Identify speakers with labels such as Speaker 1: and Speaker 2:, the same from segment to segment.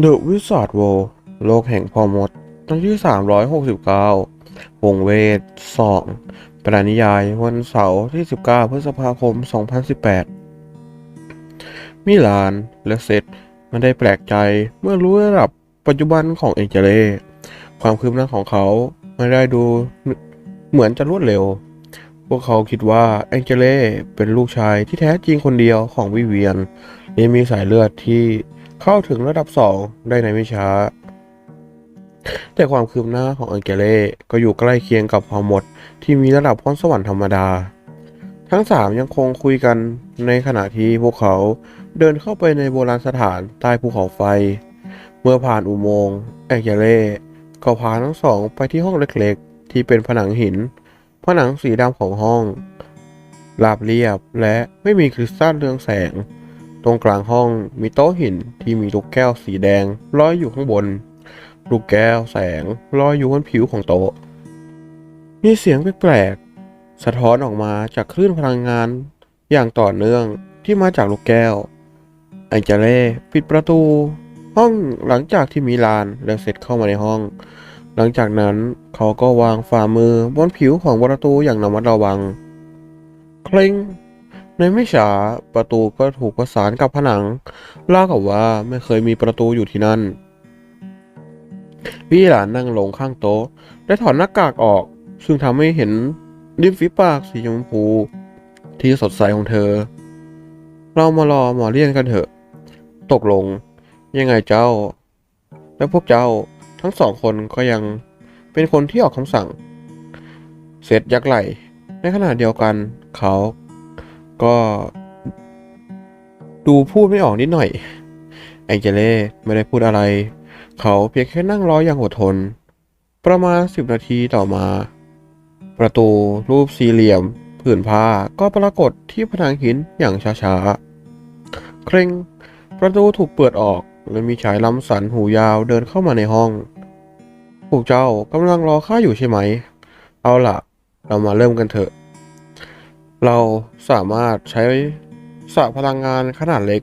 Speaker 1: เดอะวิส a r d โวโลกแห่งพอมดตอนที่ 369 วงเวท2ปรานิยาย วันเสาร์ที่ 19 พฤษภาคม 2018 มิลานและเซตไม่ได้แปลกใจเมื่อรู้ระดับปัจจุบันของเอเจเล่ความคืบหน้าของเขาไม่ได้ดูเหมือนจะรวดเร็ว พวกเขาคิดว่าแองเจเล่เป็นลูกชายที่แท้จริงคนเดียวของวิเวียนและมีสายเลือดที่ เข้าถึงระดับสองได้ในไม่ช้า แต่ความคืบหน้าของแองเจเล่ก็อยู่ใกล้เคียงกับความหมดที่มีระดับพรสวรรค์ธรรมดา ทั้งสามยังคงคุยกันในขณะที่พวกเขาเดินเข้าไปในโบราณสถานใต้ภูเขาไฟ เมื่อผ่านอุโมงค์แองเจเล่ก็พาทั้งสองไปที่ห้องเล็กๆ ที่เป็นผนังหิน ผนังสีดำของห้องราบเรียบและไม่มีคริสตัลเรืองแสง ตรงกลางห้องมีโต๊ะหินที่มีลูกแก้วสีแดงลอยอยู่ข้างบน ลูกแก้วแสงลอยอยู่บนผิวของโต๊ะ มีเสียงแปลกๆสะท้อนออกมาจากคลื่นพลังงาน อย่างต่อเนื่องที่มาจากลูกแก้วแองเจเล่ปิดประตู ห้องหลังจากที่มิลานและเสร็จเข้ามาในห้อง หลังจากนั้นเขาก็วางฝ่ามือบนผิวของประตูอย่างระมัดระวังเคร่ง ในไม่ช้าประตูก็ถูกประสานกับผนังล่ากับว่าไม่เคยมีประตูอยู่ที่นั่น พี่หลานนั่งลงข้างโต๊ะและถอดหน้ากากออก ซึ่งทำให้เห็นริมฝีปากสีชมพู ที่สดใสของเธอ เรามารอหมอเลี่ยนกันเถอะ ตกลง ยังไงเจ้า และพวกเจ้าทั้งสองคนก็ยังเป็นคนที่ออกคำสั่ง เสร็จยักไหลในขณะเดียวกันเขา ก็ ดูพูดไม่ออกนิดหน่อย แองเจเล่ไม่ได้พูดอะไร เขาเพียงแค่นั่งรออย่างอดทน ประมาณสิบนาทีต่อมา ประตูรูปสี่เหลี่ยม ผืนผ้าก็ปรากฏที่ผนังหินอย่างช้าๆ เคร่งประตูถูกเปิดออกและมีชายลำสันหูยาวเดินเข้ามาในห้อง พวกเจ้ากำลังรอข้าอยู่ใช่ไหม เอาล่ะ เรามาเริ่มกันเถอะ เราสามารถใช้สระพลังงานขนาดเล็ก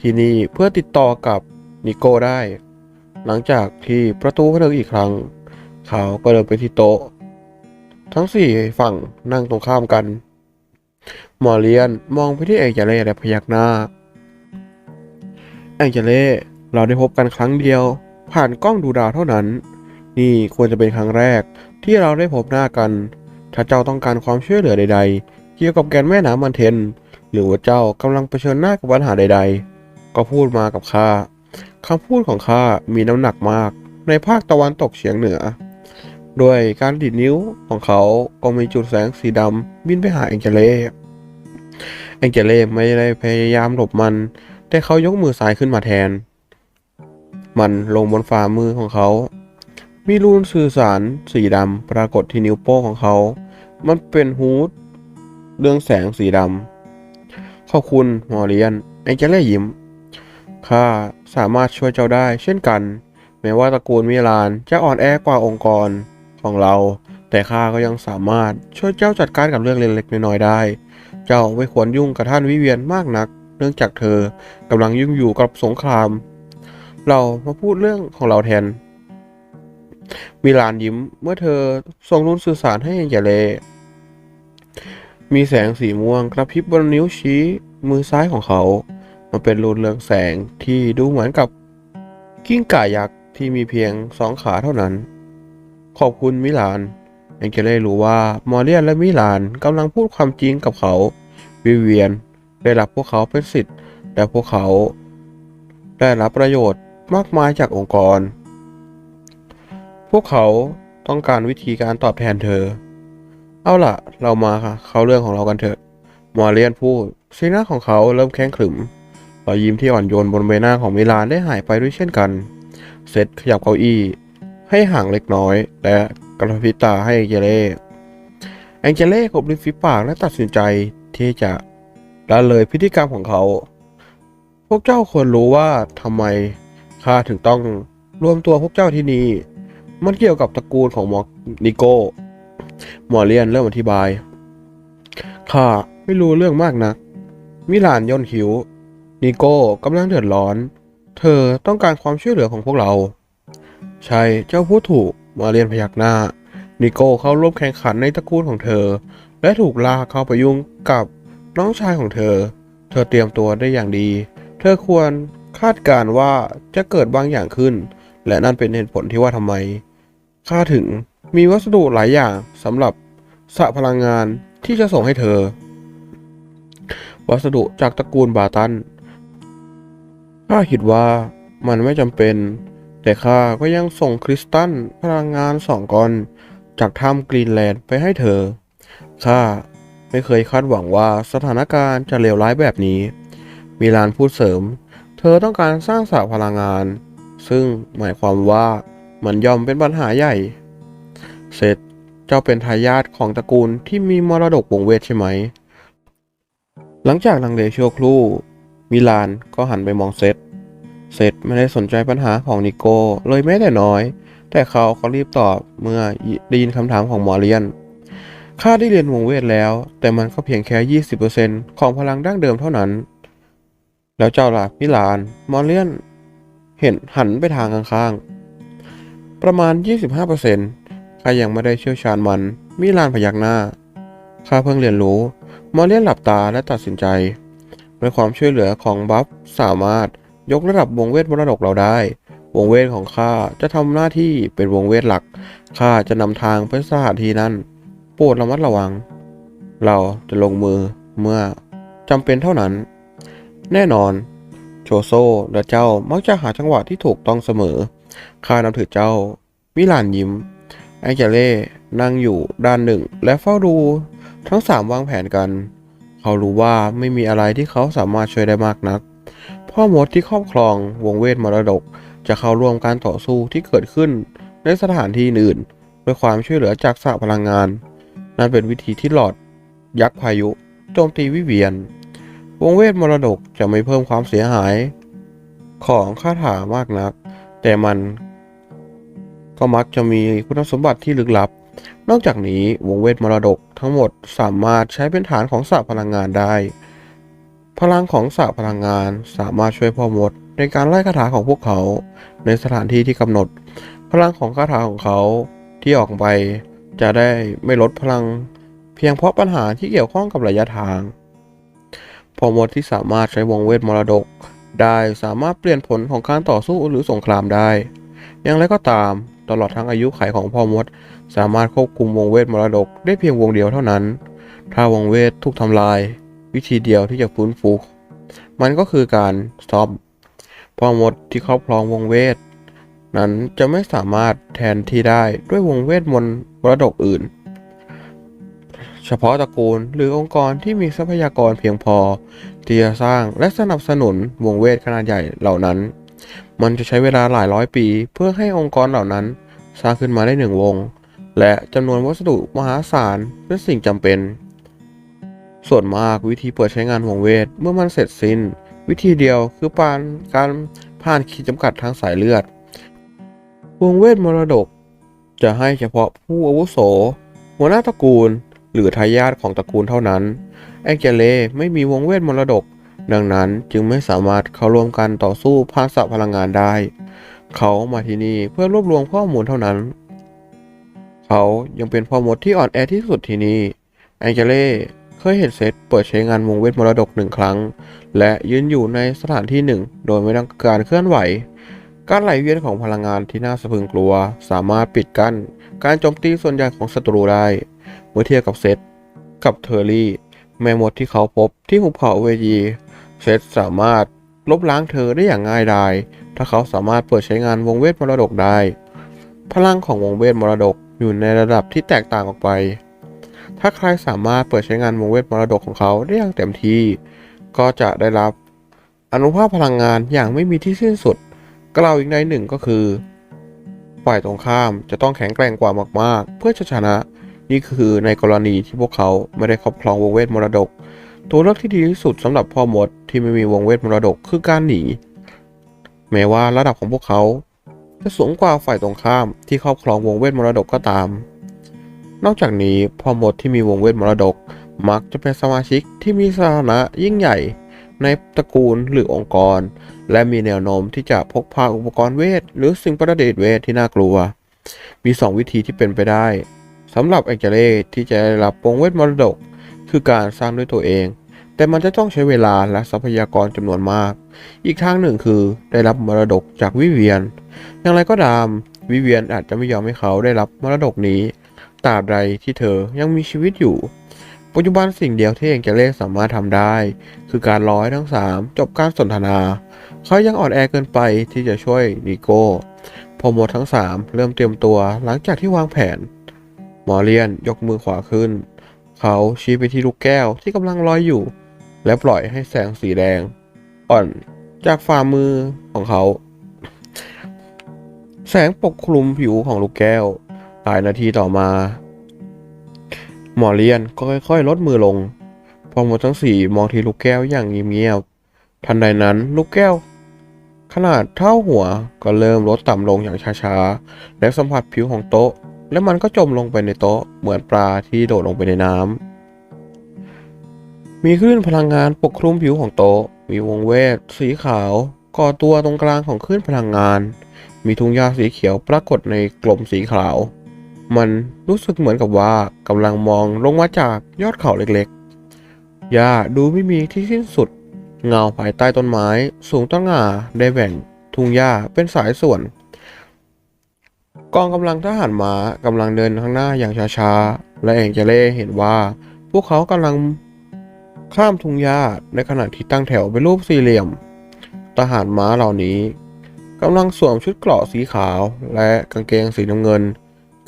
Speaker 1: ที่นี่เพื่อติดต่อกับนิโก้ได้ หลังจากที่ประตูเปิดอีกครั้ง เขาก็เดินไปที่โต๊ะ ทั้งสี่ฝั่งนั่งตรงข้ามกัน หมอเลียนมองไปที่เอกเจเล่และพยักหน้า แองเจเล่เราได้พบกันครั้งเดียว ผ่านกล้องดูดาวเท่านั้น นี่ควรจะเป็นครั้งแรกที่เราได้พบหน้ากัน ถ้าเจ้าต้องการความช่วยเหลือใดๆ เกี่ยวกับแกนแม่น้ำมันเทน หรือว่าเจ้ากำลังเผชิญหน้ากับปัญหาใด ๆ ก็พูดมากับข้าคำพูดของข้ามีน้ำหนักมากในภาคตะวันตกเฉียงเหนือ ด้วยการดีดนิ้วของเขาก็มีจุดแสงสีดำบินไปหาแองเจเล่แองเจเล่ไม่ได้พยายามหลบมัน แต่เขายกมือซ้ายขึ้นมาแทน มันลงบนฝ่ามือของเขา มีรูนสื่อสารสีดำปรากฏที่นิ้วโป้งของเขา มันเป็นฮูด เรื่องแสงสีดำขอบคุณหมอเรียนแองเจเล่ยิ้ม ข้าสามารถช่วยเจ้าได้เช่นกัน แม้ว่าตระกูลมิลานจะอ่อนแอกว่าองค์กรของเรา แต่ข้าก็ยังสามารถช่วยเจ้าจัดการกับเรื่องเล็กๆน้อยๆได้ เจ้าไม่ควรยุ่งกับท่านวิเวียนมากนัก เนื่องจากเธอกำลังยุ่งอยู่กับสงคราม เรามาพูดเรื่องของเราแทนมิลานยิ้มเมื่อเธอส่งรูนสื่อสารให้แองเจเล มีแสงสีม่วงกระพริบบนนิ้วชี้มือซ้ายของเขา มันเป็นรูนเรืองแสงที่ดูเหมือนกับ กิ้งก่ายักษ์ที่มีเพียงสองขาเท่านั้น ขอบคุณมิลานแองเจเล่รู้ว่ามอร์เลียนและมิลานกำลังพูดความจริงกับเขา วิเวียนได้รับพวกเขาเป็นสิทธิ์และพวกเขา ได้รับประโยชน์มากมายจากองค์กร พวกเขาต้องการวิธีการตอบแทนเธอ เอาล่ะ เรามาค่ะเข้าเรื่องของเรากันเถอะมอร์เลียนพูดสีหน้าของเขาเริ่มแข็งขรึมรอยยิ้มที่อ่อนโยนบนใบหน้าของมิลานได้หายไปด้วยเช่นกันเซตขยับเก้าอี้ ให้ห่างเล็กน้อย และกระพริบตาให้แองเจเล่แองเจเล่ขบริมฝีปากและตัดสินใจที่จะละเลยพฤติกรรมของเขา พวกเจ้าควรรู้ว่าทำไมข้าถึงต้องรวมตัวพวกเจ้าที่นี่ มันเกี่ยวกับตระกูลของมอนิโก มอร์เลียนเริ่มอธิบาย ข้าไม่รู้เรื่องมากนะมิลานย่นคิ้ว นิโก้กำลังเดือดร้อน เธอต้องการความช่วยเหลือของพวกเรา ใช่ เจ้าพูดถูกมาเรียนพยักหน้า นิโก้เข้าร่วมแข่งขันในตระกูลของเธอ และถูกลากเข้าไปยุ่งกับน้องชายของเธอ เธอเตรียมตัวได้อย่างดี เธอควรคาดการณ์ว่าจะเกิดบางอย่างขึ้น และนั่นเป็นเหตุผลที่ว่าทำไมข้าถึง มีวัสดุหลายอย่างสำหรับสระพลังงานที่จะส่งให้เธอ วัสดุจากตระกูลบาตันข้าคิดว่ามันไม่จำเป็น แต่ข้าก็ยังส่งคริสตัลพลังงานสองก้อนจากถ้ำกรีนแลนด์ไปให้เธอ ข้าไม่เคยคาดหวังว่าสถานการณ์จะเลวร้ายแบบนี้ มีลานพูดเสริม เธอต้องการสร้างสระพลังงาน ซึ่งหมายความว่ามันย่อมเป็นปัญหาใหญ่ เซธเจ้าเป็นทายาทของตระกูลที่มีมรดกวงเวทใช่ไหม หลังจากลังเลชั่วครู่ มิลานก็หันไปมองเซธเซธไม่ได้สนใจปัญหาของนิโก้เลยแม้แต่น้อย แต่เขาก็รีบตอบเมื่อได้ยินคำถามของหมอเรียนข้าได้เรียนวงเวทแล้ว แต่มันก็เพียงแค่ 20%ของพลังดั้งเดิมเท่านั้น แล้วเจ้าล่ะมิลาน มอเรียน เห็นหันไปทางข้างๆ ประมาณ 25% ข้ายังไม่ได้เชี่ยวชาญมัน มิลานพยักหน้า ข้าเพิ่งเรียนรู้ มอเรียนหลับตาและตัดสินใจ ด้วยความช่วยเหลือของบัฟสามารถยกระดับวงเวทมรดกเราได้ วงเวทของข้าจะทำหน้าที่เป็นวงเวทหลัก ข้าจะนำทางไปสถานที่นั้น โปรดระมัดระวัง เราจะลงมือเมื่อจำเป็นเท่านั้น แน่นอน โชโซและเจ้ามักจะหาจังหวะที่ถูกต้องเสมอ ข้านำถือเจ้า มิลานยิ้ม ไอเจเล่นั่งอยู่ด้านหนึ่ง และเฝ้าดูทั้งสามวางแผนกัน เขารู้ว่าไม่มีอะไรที่เขาสามารถช่วยได้มากนัก พ่อมดที่ครอบครองวงเวทมรดก จะเข้าร่วมการต่อสู้ที่เกิดขึ้นในสถานที่อื่นด้วยความช่วยเหลือจากสรพลังงาน นั่นเป็นวิธีที่หลอด ยักษ์พายุโจมตีวิเวียน วงเวทมรดกจะไม่เพิ่มความเสียหาย ของคาถามากนัก แต่มัน ก็มักจะมีคุณสมบัติที่ลึกลับ นอกจากนี้วงเวทมรดกทั้งหมดสามารถใช้เป็นฐานของสระพลังงานได้ พลังของสระพลังงานสามารถช่วยพ่อมดในการไล่คาถาของพวกเขา ในสถานที่ที่กำหนด พลังของคาถาของเขาที่ออกไปจะได้ไม่ลดพลัง เพียงเพราะปัญหาที่เกี่ยวข้องกับระยะทางพ่อมดที่สามารถใช้วงเวทมรดก ได้สามารถเปลี่ยนผลของการต่อสู้หรือสงครามได้ อย่างไรก็ตาม ตลอดทั้งอายุขัยของพ่อมด สามารถควบคุมวงเวทมรดกได้เพียงวงเดียวเท่านั้น ถ้าวงเวทถูกทำลาย วิธีเดียวที่จะฟื้นฟู มันก็คือการซ่อมพ่อมดที่ครอบครองวงเวท นั้นจะไม่สามารถแทนที่ได้ด้วยวงเวทมนต์มรดกอื่น เฉพาะตระกูลหรือองค์กรที่มีทรัพยากรเพียงพอที่จะสร้างและสนับสนุนวงเวทขนาดใหญ่เหล่านั้น มันจะใช้เวลาหลายร้อยปี เพื่อให้องค์กรเหล่านั้น สร้างขึ้นมาได้หนึ่งวง และจำนวนวัสดุมหาศาลเป็นสิ่งจำเป็น ส่วนมากวิธีเปิดใช้งานวงเวทเมื่อมันเสร็จสิ้น วิธีเดียวคือปานการผ่านขีดจำกัดทางสายเลือด วงเวทมรดก จะให้เฉพาะผู้อาวุโส หัวหน้าตระกูล หรือทายาทของตระกูลเท่านั้น แองเจเลไม่มีวงเวทมรดก ดังนั้นจึงไม่สามารถเข้าร่วมกันต่อสู้ภาษาพลังงานได้ เขามาที่นี่เพื่อรวบรวมข้อมูลเท่านั้น เขายังเป็นพ่อมดที่อ่อนแอที่สุดที่นี่แองเจเล่เคยเห็นเซตเปิดใช้งานวงเวทมรดกหนึ่งครั้ง และยืนอยู่ในสถานที่หนึ่ง โดยไม่ต้องการเคลื่อนไหว การไหลเวียนของพลังงานที่น่าสะพรึงกลัว สามารถปิดกั้นการโจมตีส่วนใหญ่ของศัตรูได้ เมื่อเทียบกับเซตกับเทอร์รี่ แม่มดที่เขาพบที่หุบเขาเวยี เซตสามารถลบล้างเธอได้อย่างง่ายดาย ถ้าเขาสามารถเปิดใช้งานวงเวทมรดกได้ พลังของวงเวทมรดกอยู่ในระดับที่แตกต่างออกไป ถ้าใครสามารถเปิดใช้งานวงเวทมรดกของเขาได้อย่างเต็มที่ ก็จะได้รับอนุภาพพลังงานอย่างไม่มีที่สิ้นสุด กล่าวอีกในหนึ่งก็คือ ฝ่ายตรงข้ามจะต้องแข็งแกร่งกว่ามาก ๆ เพื่อจะชนะ นี่คือในกรณีที่พวกเขาไม่ได้ครอบครองวงเวทมรดก ตัวเลือกที่ดีที่สุดสำหรับพ่อมดที่ไม่มีวงเวทมรดกคือการหนี แม้ว่าระดับของพวกเขาจะสูงกว่าฝ่ายตรงข้ามที่ครอบครองวงเวทมรดกก็ตาม นอกจากนี้พ่อมดที่มีวงเวทมรดกมักจะเป็นสมาชิกที่มีสถานะยิ่งใหญ่ในตระกูลหรือองค์กร และมีแนวโน้มที่จะพกพาอุปกรณ์เวท หรือสิ่งประดิษฐ์เวทที่น่ากลัว มี 2 วิธีที่เป็นไปได้สำหรับแองเจเล่ที่จะได้รับปงเวทมรดก คือการสร้างด้วยตัวเอง แต่มันจะต้องใช้เวลาและทรัพยากรจำนวนมาก อีกทางหนึ่งคือได้รับมรดกจากวิเวียน อย่างไรก็ตาม วิเวียนอาจจะไม่ยอมให้เขาได้รับมรดกนี้ตราบใดที่เธอยังมีชีวิตอยู่ ปัจจุบันสิ่งเดียวที่เองเจเล่สามารถทำได้ คือการรอให้ทั้งสามจบการสนทนา เขายังอ่อนแอเกินไปที่จะช่วยนิโก้พอหมดทั้งสามเริ่มเตรียมตัวหลังจากที่วางแผน หมอเลียนยกมือขวาขึ้น เขาชี้ไปที่ลูกแก้วที่กำลังลอยอยู่ และปล่อยให้แสงสีแดง อ่อนจากฝ่ามือของเขา แสงปกคลุมผิวของลูกแก้ว หลายนาทีต่อมา หมอเลียนก็ค่อยๆ ลดมือลง พอหมดทั้งสี่มองที่ลูกแก้วอย่างเงียบๆทันใดนั้นลูกแก้ว ขนาดเท่าหัวก็เริ่มลดต่ำลงอย่างช้าๆ และสัมผัสผิวของโต๊ะ และมันก็จมลงไปในโต๊ะเหมือนปลาที่โดดลงไปในน้ำ มีคลื่นพลังงานปกคลุมผิวของโต๊ะ มีวงเวทสีขาว ก่อตัวตรงกลางของคลื่นพลังงาน มีทุ่งหญ้าสีเขียวปรากฏในกลมสีขาว มันรู้สึกเหมือนกับว่ากำลังมองลงมาจากยอดเขาเล็กๆ หญ้าดูไม่มีที่สิ้นสุด เงาภายใต้ต้นไม้สูงต้นง่าได้แบ่งทุ่งหญ้าเป็นสายส่วน กองกำลังทหารม้ากำลังเดินข้างหน้าอย่างช้าๆ และเองเจเล่เห็นว่า พวกเขากำลัง ข้ามทุ่งหญ้าในขณะที่ตั้งแถวเป็นรูปสี่เหลี่ยม ทหารม้าเหล่านี้กำลังสวมชุดเกราะสีขาวและกางเกงสีน้ำเงิน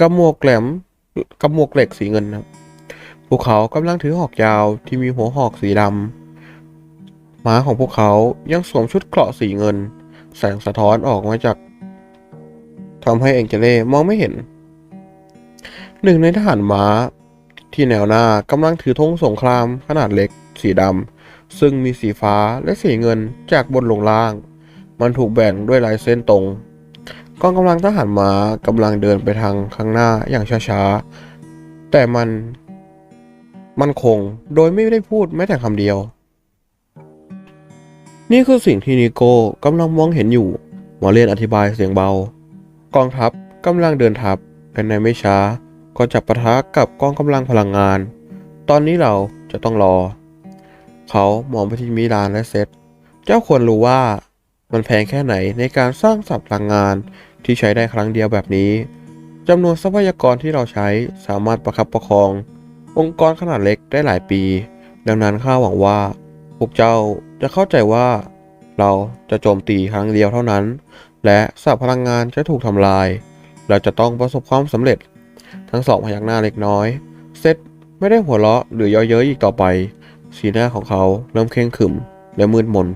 Speaker 1: กับหมวกแหลมกับหมวกเหล็กสีเงินครับพวกเขากำลังถือหอกยาวที่มีหัวหอกสีดำม้าของพวกเขายังสวมชุดเกราะสีเงิน แสงสะท้อนออกมาจากทำให้เองเจเล่มองไม่เห็น หนึ่งในทหารม้าที่แนวหน้ากำลังถือธงสงครามขนาดเล็ก สีดำซึ่งมีสีฟ้าและสีเงินจากบนลงล่าง มันถูกแบ่งด้วยลายเส้นตรงกองกำลังทหารม้ากำลังเดินไปทางข้างหน้าอย่างช้าๆ แต่มันมันคงโดยไม่ได้พูดแม้แต่คำเดียว นี่คือสิ่งที่นิโก้กำลังมองเห็นอยู่หมอเลียนอธิบายเสียงเบา กองทัพกำลังเดินทัพและในไม่ช้า ก็จะปะทะกับกองกำลังพลังงาน ตอนนี้เราจะต้องรอ เขามองไปที่มิลานและเซตเจ้าควรรู้ว่ามันแพงแค่ไหนในการสร้างสับพลังงานที่ใช้ได้ครั้งเดียวแบบนี้จำนวนทรัพยากรที่เราใช้สามารถประคับประคอง องค์กรขนาดเล็กได้หลายปี ดังนั้นข้าหวังว่า พวกเจ้าจะเข้าใจว่า เราจะโจมตีครั้งเดียวเท่านั้น และสับพลังงานจะถูกทำลาย เราจะต้องประสบความสำเร็จ ทั้งสองพยักหน้าเล็กน้อย เซตไม่ได้หัวเราะหรือย่อเย้ยอีกต่อไป สีหน้าของเขาเริ่มเคร่งขรึมและมืดมน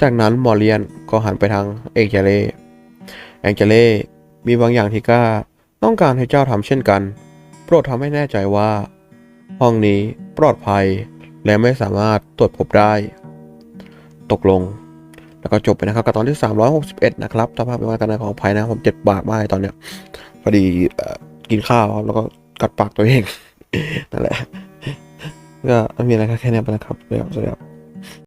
Speaker 1: จากนั้นมอร์เลียนก็หันไปทางเองเจเล่เองเจเล่มีบางอย่างที่กล้าต้องการให้เจ้าทำเช่นกัน โปรดทำให้แน่ใจว่า ห้องนี้ปลอดภัยและไม่สามารถตรวจพบได้ ตกลง แล้วก็จบไปนะครับกับตอนที่ 361 นะครับสภาพเป็นวันกันของภัยนะผมเจ็บปากมากตอนเนี้ยพอดีกินข้าวแล้วก็กัดปากตัวเองนั่นแหละ ก็ม่มีอะไรแค่นี้ไปนะครับสวัสดีครับ